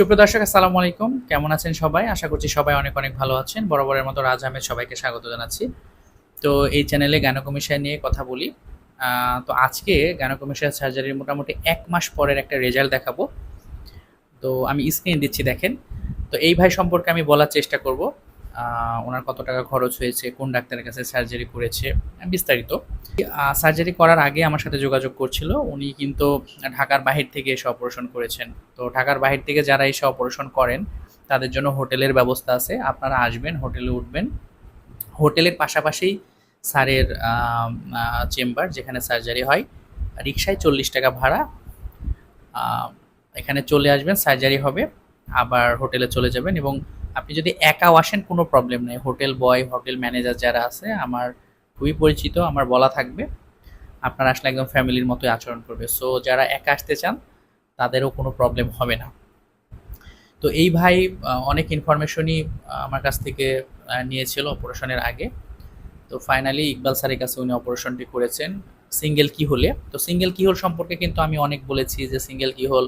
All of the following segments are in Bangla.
সুপ্রিয় দর্শক, আসসালামু আলাইকুম। কেমন আছেন সবাই? আশা করছি সবাই অনেক অনেক ভালো আছেন। বরাবরের মতো রাজ আহমেদ সবাইকে স্বাগত জানাচ্ছি। তো এই চ্যানেলে গ্যানোকমিশন নিয়ে কথা বলি। তো আজকে গ্যানোকমিশন সার্জারির মোটামুটি এক মাস পরের একটা রেজাল্ট দেখাবো। তো আমি স্ক্রিন দিচ্ছি, দেখেন। তো এই ভাই সম্পর্কে আমি বলার চেষ্টা করব। ওনার কত টাকা খরচ হয়েছে, কোন ডাক্তারের কাছে সার্জারি করেছে বিস্তারিত। সার্জারি করার আগে আমার সাথে যোগাযোগ করছিল, উনি কিন্তু ঢাকার বাহির থেকে এসে অপারেশন করেছেন। তো ঢাকার বাহির থেকে যারা এসে অপারেশন করেন, তাদের জন্য হোটেলের ব্যবস্থা আছে, আপনারা আসবেন, হোটেলে উঠবেন। হোটেলের পাশাপাশি স্যারের চেম্বার যেখানে সার্জারি হয় রিক্সায় চল্লিশ টাকা ভাড়া। এখানে চলে আসবেন সার্জারি হবে, আবার হোটেলে চলে যাবেন এবং আপনি যদি একাও আসেন, কোনো প্রবলেম নেই। হোটেল বয়, হোটেল ম্যানেজার যারা আছে, আমার খুবই পরিচিত, আমার বলা থাকবে, আপনারা আসলে একদম ফ্যামিলির মতোই আচরণ করবে। সো যারা একা আসতে চান, তাদেরও কোনো প্রবলেম হবে না। তো এই ভাই অনেক ইনফরমেশনই আমার কাছ থেকে নিয়েছিল অপারেশনের আগে। তো ফাইনালি ইকবাল স্যারের কাছে উনি অপারেশনটি করেছেন। সিঙ্গেল কি হলে? তো সিঙ্গেল কি হোল সম্পর্কে কিন্তু আমি অনেক বলেছি যে সিঙ্গেল কি হোল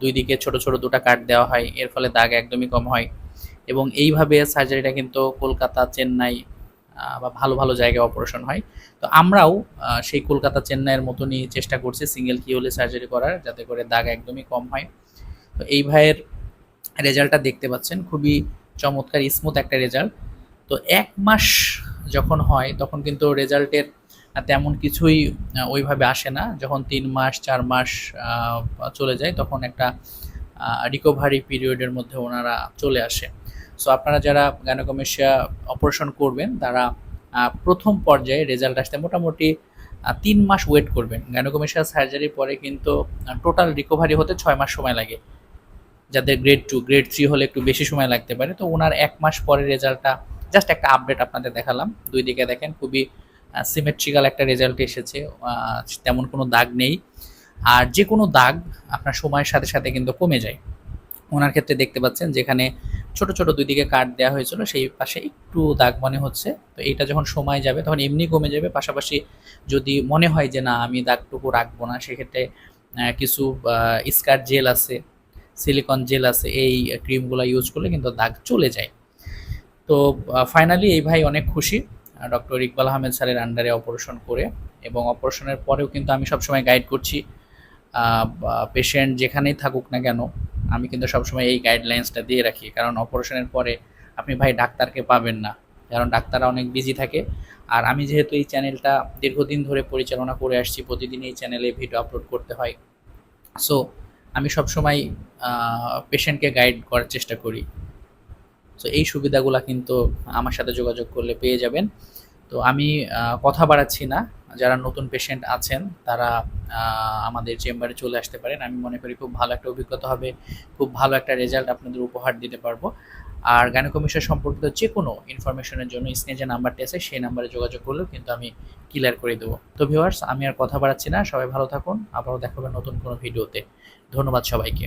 দুই দিকে ছোট ছোট দুটো কাট দেওয়া হয়, এর ফলে দাগ একদমই কম হয়। এবং এইভাবে সার্জারিটা কিন্তু কলকাতা, চেন্নাই বা ভালো ভালো জায়গায় অপারেশন হয়। তো আমরাও সেই কলকাতা, চেন্নাইয়ের মতনই চেষ্টা করছি সিঙ্গেল কি হলে সার্জারি করার, যাতে করে দাগ একদমই কম হয়। তো এই ভাইয়ের রেজাল্টটা দেখতে পাচ্ছেন, খুবই চমৎকার স্মুথ একটা রেজাল্ট। তো এক মাস যখন হয়, তখন কিন্তু রেজাল্টের তেমন কিছুই ওইভাবে আসে না। যখন তিন মাস, চার মাস চলে যায়, তখন একটা রিকভারি পিরিয়ডের মধ্যে ওনারা চলে আসে। সো আপনারা যারা গ্যানোকমেশিয়া অপারেশন করবেন, তারা প্রথম পর্যায়ে রেজাল্ট আসতে মোটামুটি তিন মাস ওয়েট করবেন। গ্যানোকমেশিয়া সার্জারির পরে কিন্তু টোটাল রিকভারি হতে ছয় মাস সময় লাগে। যাদের গ্রেড টু গ্রেড থ্রি হলে একটু বেশি সময় লাগতে পারে। তো ওনার এক মাস পরে রেজাল্টটা জাস্ট একটা আপডেট আপনাদের দেখালাম। দুই দিকে দেখেন, খুবই সিমেট্রিক্যাল একটা রেজাল্ট এসেছে। তেমন কোনো দাগ নেই। আর যে কোনো দাগ আপনার সময়ের সাথে সাথে কিন্তু কমে যায়। ওনার ক্ষেত্রে দেখতে পাচ্ছেন, যেখানে ছোট ছোট দুই দিকে কাট দেওয়া হয়েছিল, সেই পাশে একটু দাগ মনে হচ্ছে। তো এটা যখন সময় যাবে, তখন এমনি কমে যাবে। পাশাপাশি যদি মনে হয় যে না, আমি দাগটুকু রাখব না, সেক্ষেত্রে কিছু স্কার জেল আছে, সিলিকন জেল আছে, এই ক্রিমগুলো ইউজ করলে কিন্তু দাগ চলে যায়। তো ফাইনালি এই ভাই অনেক খুশি ডক্টর ইকবাল আহমেদ স্যারের আন্ডারে অপারেশন করে এবং অপারেশনের পরেও কিন্তু আমি সবসময় গাইড করছি পেশেন্ট যেখানেই থাকুক না কেন আমি কিন্তু সবসময় এই গাইডলাইন্সটা দিয়ে রাখি। কারণ অপারেশনের পরে আপনি ভাই ডাক্তারকে পাবেন না। কারণ ডাক্তাররা অনেক বিজি থাকে। আর আমি যেহেতু এই চ্যানেলটা দীর্ঘদিন ধরে পরিচালনা করে আসছি, প্রতিদিন এই চ্যানেলে ভিডিও আপলোড করতে হয়। সো আমি সবসময় পেশেন্টকে গাইড করার চেষ্টা করি। সো এই সুবিধাগুলো কিন্তু আমার সাথে যোগাযোগ করলে পেয়ে যাবেন। তো আমি কথা বাড়াচ্ছি না। যারা নতুন পেশেন্ট আছেন, তারা আমাদের চেম্বারে চলে আসতে পারেন। আমি মনে করি খুব ভালো একটা অভিজ্ঞতা হবে, খুব ভালো একটা রেজাল্ট আপনাদের উপহার দিতে পারব। আর গাইনোকমিশন সম্পর্কিত যে কোনো ইনফরমেশনের জন্য স্ক্রিনে যে নাম্বারটি আছে, সেই নাম্বারে যোগাযোগ করলেও কিন্তু আমি ক্লিয়ার করে দেবো। তো ভিউয়ার্স আমি আর কথা বাড়াচ্ছি না। সবাই ভালো থাকুন। আবারও দেখাবেন নতুন কোনো ভিডিওতে ধন্যবাদ সবাইকে।